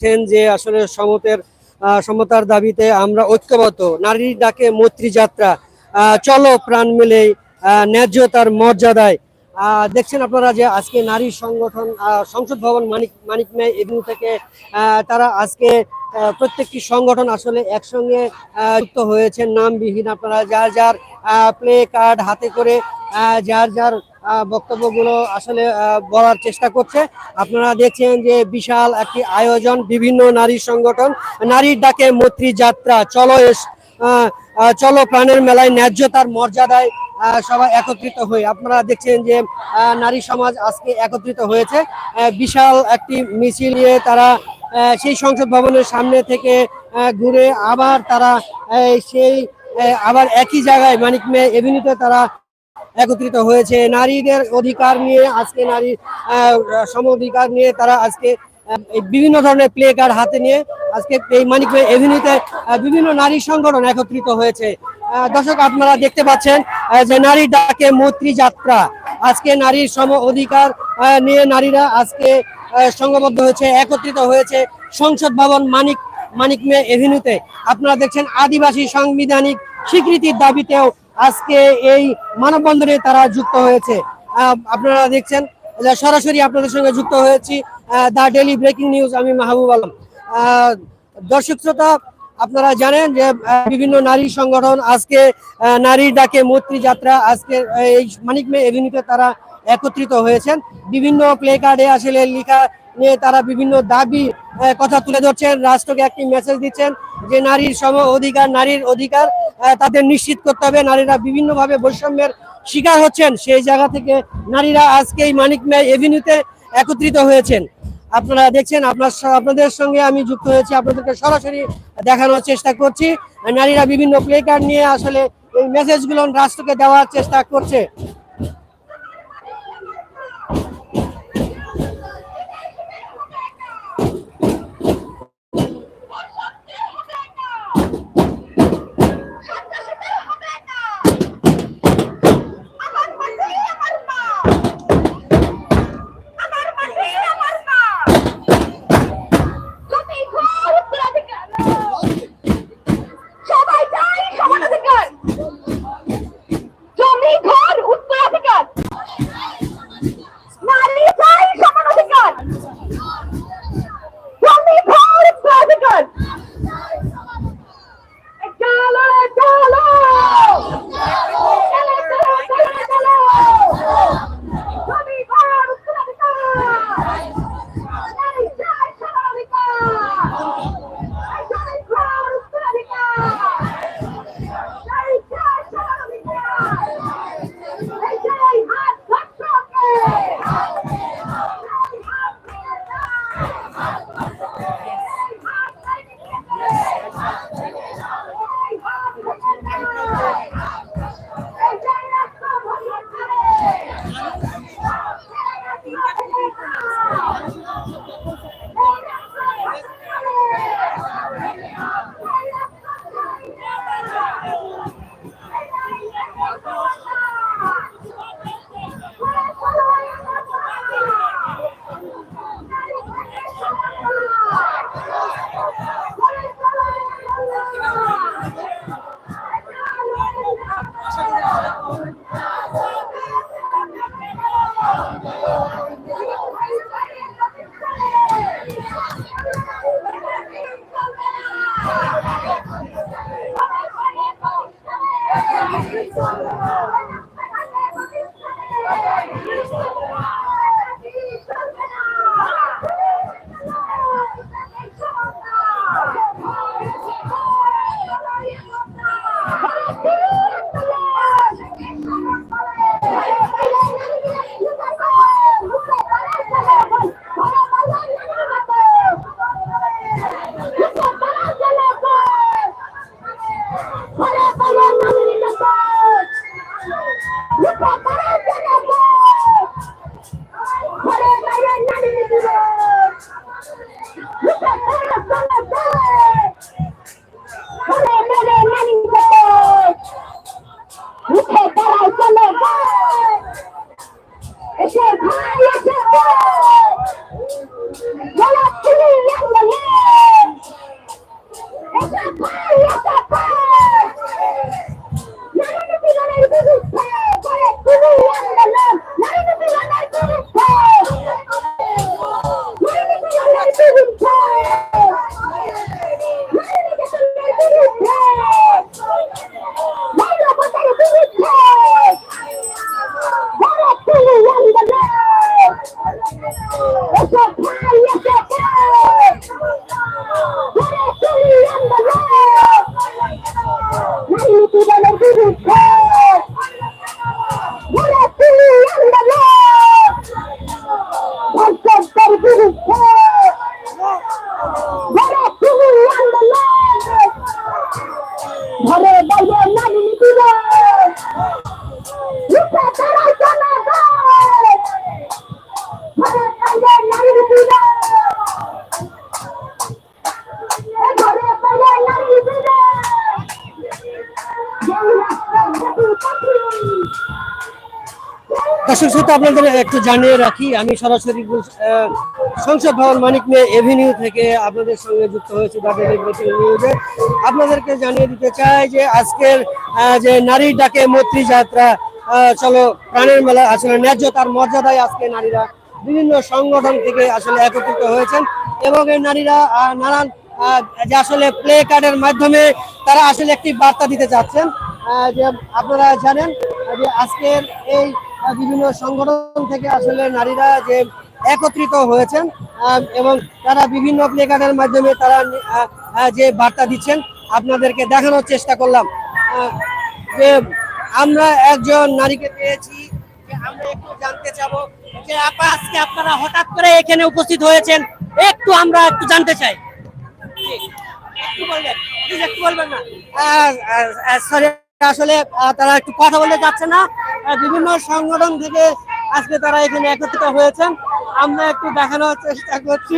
দেখছেন যে আসলে সমতের সমতার দাবিতে আমরা ঐক্যবদ্ধ। নারীর ডাকে মৈত্রী যাত্রা। চলো প্রাণ মিলে ন্যায্যতার মর্যাদায়। দেখছেন আপনারা যে আজকে নারী সংগঠন সংসদ ভবন মানিক মানিক মেয়ে এভিনিউ থেকে তারা আজকে প্রত্যেকটি সংগঠন আসলে একসঙ্গে যুক্ত হয়েছে। নামবিহীন আপনারা যার যার প্লে কার্ড হাতে করে যার যার বক্তব্যগুলো আসলে বলার চেষ্টা করছে। আপনারা দেখছেন যে বিশাল একটি আয়োজন, বিভিন্ন নারী সংগঠন, নারীর ডাকে মৈত্রী যাত্রা, চলো চলো প্রাণের মেলায় ন্যায্যতার মর্যাদায় সবাই একত্রিত হয়ে। আপনারা দেখছেন যে নারী সমাজ আজকে একত্রিত হয়েছে। বিশাল একটি মিছিল নিয়ে তারা সেই সংসদ ভবনের সামনে থেকে ঘুরে আবার তারা সেই আবার একই জায়গায় মানিক মে এভিনিউতে তারা একত্রিত হয়েছে। নারীদের অধিকার নিয়ে আজকে নারী সম অধিকার নিয়ে তারা আজকে বিভিন্ন ধরনের প্লে কার্ড হাতে নিয়ে আজকে এই মানিক এভিনিউতে বিভিন্ন নারী সংগঠন একত্রিত হয়েছে। দর্শক, আপনারা দেখতে পাচ্ছেন যে নারী ডাকে মৈত্রী যাত্রা। আজকে নারীর সম অধিকার নিয়ে নারীরা আজকে সংঘবদ্ধ হয়েছে, একত্রিত হয়েছে সংসদ ভবন মানিক মানিক মে এভিনিউতে। আপনারা দেখছেন আদিবাসী সাংবিধানিক স্বীকৃতির দাবিতেও আজকে এই মানববন্ধনে তারা যুক্ত হয়েছে। আপনারা দেখছেন সরাসরি আপনাদের সঙ্গে যুক্ত হয়েছি দা ডেলি ব্রেকিং নিউজ, আমি মাহবুব আলম। দর্শক শ্রোতা, আপনারা জানেন যে বিভিন্ন নারী সংগঠন আজকে নারীর ডাকে মৈত্রী যাত্রা, আজকে এই মানিক মে এভিনিউতে তারা একত্রিত হয়েছেন। বিভিন্ন প্লে কার্ডে আসলে লেখা নিয়ে তারা বিভিন্ন দাবি কথা তুলে ধরছেন, রাষ্ট্রকে একটি মেসেজ দিচ্ছেন যে নারীর সম অধিকার, নারীর অধিকার তাদের নিশ্চিত করতে হবে। নারীরা বিভিন্নভাবে বৈষম্যের শিকার হচ্ছেন। সেই জায়গা থেকে নারীরা আজকে এই মানিক মে এভিনিউতে একত্রিত হয়েছেন। আপনারা দেখছেন, আপনার আপনাদের সঙ্গে আমি যুক্ত হয়েছি। আপনাদেরকে সরাসরি দেখানোর চেষ্টা করছি। নারীরা বিভিন্ন প্লে নিয়ে আসলে এই মেসেজগুলো রাষ্ট্রকে দেওয়ার চেষ্টা করছে। দর্শক শ্রোতা, আপনাদের একটু জানিয়ে রাখি, আমি সরাসরি সংসদ ভবন মানিক মে এভিনিউ থেকে আপনাদের সঙ্গে যুক্ত হয়েছি ব্রেকিং নিউজে আপনাদেরকে জানিয়ে দিতে চাই যে আজকের যে নারী ডাকে মৈত্রী যাত্রা চলো প্রাণের মেলা, আসলে ন্যায্য তার মর্যাদায় আজকে নারীরা বিভিন্ন সংগঠন থেকে আসলে একত্রিত হয়েছেন এবং এই নারীরা নানান যে আসলে প্লে কার্ডের মাধ্যমে তারা আসলে একটি বার্তা দিতে চাচ্ছেন। যে আপনারা জানেন যে আজকের এই বিভিন্ন সংগঠন থেকে আসলে নারীরা যে একত্রিত হয়েছেন এবং তারা বিভিন্ন প্লে কার্ডের মাধ্যমে তারা যে বার্তা দিচ্ছেন, আপনাদেরকে দেখানোর চেষ্টা করলাম। যে আমরা একজন নারীকে পেয়েছি আমরা একটু জানতে চাবো যে আপা, আজকে আপনারা হঠাৎ করে এখানে উপস্থিত হয়েছেন, একটু আমরা একটু জানতে চাই। একটু বলবেন না। আসলে তারা একটু কথা বলতে যাচ্ছে না। বিভিন্ন সংগঠন থেকে আজকে তারা এখানে একত্রিত হয়েছেন। আমরা একটু দেখানোর চেষ্টা করছি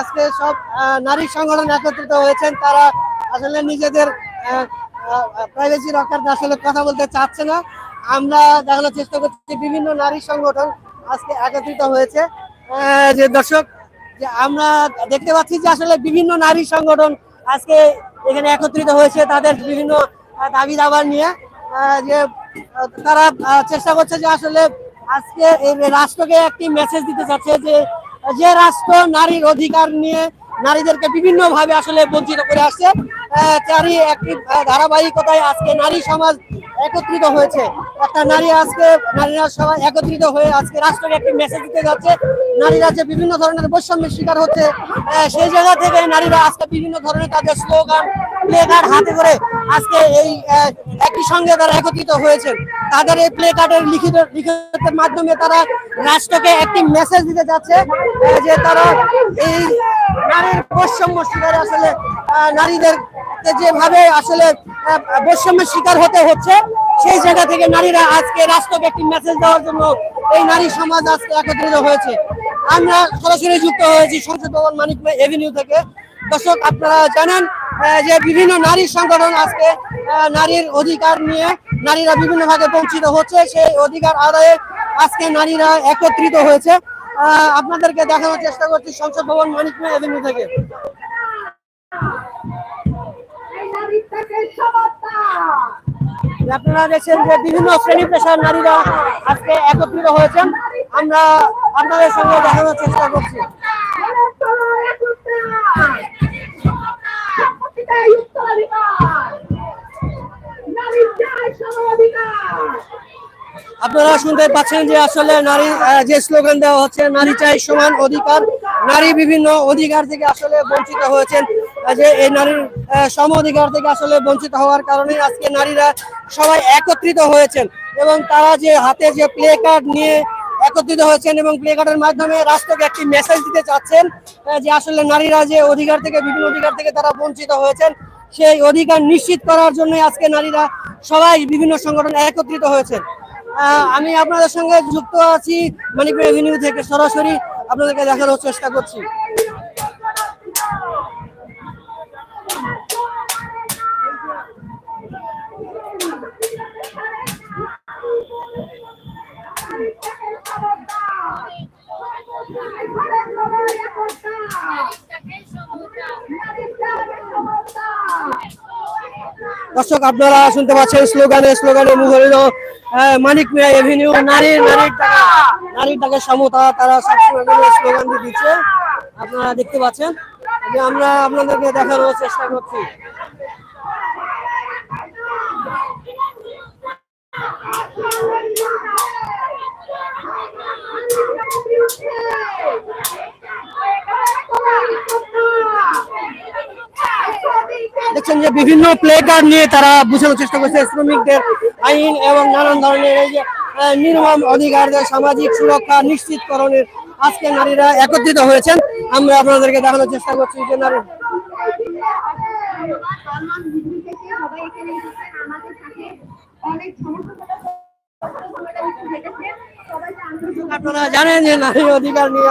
আজকে সব নারী সংগঠন একত্রিত হয়েছেন। তারা আসলে নিজেদের প্রাইভেসি রক্ষার্থে আসলে কথা বলতে চাচ্ছে না। আমরা দেখানোর চেষ্টা করছি বিভিন্ন নারী সংগঠন আজকে একত্রিত হয়েছে। যে দর্শক, যে আমরা দেখতে পাচ্ছি যে আসলে বিভিন্ন নারী সংগঠন আজকে এখানে একত্রিত হয়েছে তাদের বিভিন্ন দাবি দাবার নিয়ে। যে তারা চেষ্টা করছে যে আসলে আজকে রাষ্ট্রকে একটি মেসেজ দিতে চাচ্ছে যে যে রাষ্ট্র নারীর অধিকার নিয়ে নারীদেরকে বিভিন্ন ভাবে আসলে বঞ্চিত করে আসছে তারই একটি ধারাবাহিকতায় আজকে নারী সমাজ একত্রিত হয়েছে। একটা নারী আজকে, নারীরা সবাই একত্রিত হয়ে আজকে রাষ্ট্রকে একটি মেসেজ দিতে যাচ্ছে। নারীরা যে বিভিন্ন ধরনের বৈষম্যের শিকার হচ্ছে সেই জায়গা থেকে নারীরা আজকে বিভিন্ন ধরনের তাদের স্লোগান প্লে কার্ড হাতে করে আজকে এই একই সঙ্গে তারা একত্রিত হয়েছেন। তাদের এই প্লে কার্ডের লিখিত, লিখিতের মাধ্যমে তারা রাষ্ট্রকে একটি মেসেজ দিতে যাচ্ছে যে তারা এই নারীর বৈষম্য শিকারে আসলে নারীদের যেভাবে আসলে বৈষম্যের শিকার হতে হচ্ছে, সেই জায়গা থেকে নারীরা আজকে রাষ্ট্রকে একটি মেসেজ দেওয়ার জন্য এই নারী সমাজ আজকে একত্রিত হয়েছে। আমরা সরাসরি যুক্ত হয়েছি সংসদ ভবন মানিক এভিনিউ থেকে। দর্শক, আপনারা জানেন যে বিভিন্ন নারী সংগঠন আজকে নারীর অধিকার নিয়ে নারীরা বিভিন্ন ভাগে বঞ্চিত হচ্ছে, সেই অধিকার আদায়ে আজকে নারীরা একত্রিত হয়েছে। আপনাদেরকে দেখানোর চেষ্টা করছি সংসদ ভবন মানিক এভিনিউ থেকে। আপনারা দেখছেন যে বিভিন্ন শ্রেণি পেশার নারীরা আজকে একত্রিত হয়েছেন আমরা আপনাদের সঙ্গে দেখানোর চেষ্টা করছি। আপনারা শুনতে পাচ্ছেন যে আসলে নারী যে স্লোগান দেওয়া হচ্ছে, নারী চাই সমান অধিকার, নারী বিভিন্ন অধিকার থেকে আসলে বঞ্চিত হয়েছেন। যে এই নারীর সম অধিকার থেকে আসলে বঞ্চিত হওয়ার কারণে আজকে নারীরা সবাই একত্রিত হয়েছেন এবং তারা যে হাতে যে প্লে কার্ড নিয়ে একত্রিত হয়েছেন এবং প্লে কার্ডের মাধ্যমে রাষ্ট্রকে একটি মেসেজ দিতে চাচ্ছেন যে আসলে নারীরা যে অধিকার থেকে, বিভিন্ন অধিকার থেকে তারা বঞ্চিত হয়েছেন, সেই অধিকার নিশ্চিত করার জন্য আজকে নারীরা সবাই বিভিন্ন সংগঠন একত্রিত হয়েছেন। আমি আপনাদের সঙ্গে যুক্ত আছি মানিকপুর এভিনিউ থেকে সরাসরি, আপনাদেরকে দেখানোর চেষ্টা করছি ভারত চলো একতা নারীর জয় সমতা দর্শক আপনারা শুনতে পাচ্ছেন স্লোগানে স্লোগানে মুখরিত আহ, মানিক মিয়া এভিনিউ নারী নারীর টাকা। নারীর টাকা সমতা তারা সবসময় স্লোগান দিচ্ছে। আপনারা দেখতে পাচ্ছেন। যে আমরা আপনাদেরকে দেখানোর চেষ্টা করছি। দেখছেন যে বিভিন্ন প্লে কার্ড নিয়ে তারা বোঝানোর চেষ্টা করছে, শ্রমিকদের আইন এবং নানান ধরনের এই যে নির্মম অধিকারদের সামাজিক সুরক্ষা নিশ্চিতকরণের আজকে নারীরা একত্রিত হয়েছেন। আমরা আপনাদেরকে দেখানোর চেষ্টা করছি যে নারী আপনারা জানেন যে নারী অধিকার নিয়ে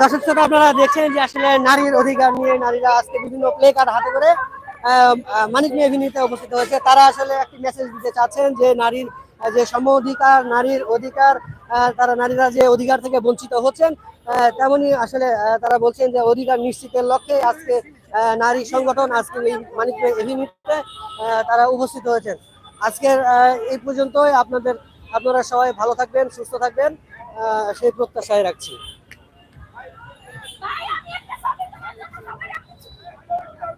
দর্শক শ্রোতা, আপনারা দেখছেন যে আসলে নারীর অধিকার নিয়ে নারীরা আজকে বিভিন্ন প্লে কার্ড হাতে করে মানিক মেভিনিতে উপস্থিত হয়েছে। তারা আসলে একটি মেসেজ দিতে চাচ্ছেন যে নারীর যে সম অধিকার, নারীর অধিকার তারা নারীরা যে অধিকার থেকে বঞ্চিত হচ্ছেন তেমনি আসলে তারা বলছেন যে অধিকার নিশ্চিতের লক্ষ্যে আজকে নারী সংগঠন আজকে এই মানিক এভিনিতে তারা উপস্থিত হয়েছেন। আজকের এই পর্যন্তই। আপনাদের, আপনারা সবাই ভালো থাকবেন, সুস্থ থাকবেন। সেই প্রত্যাশায় রাখছি।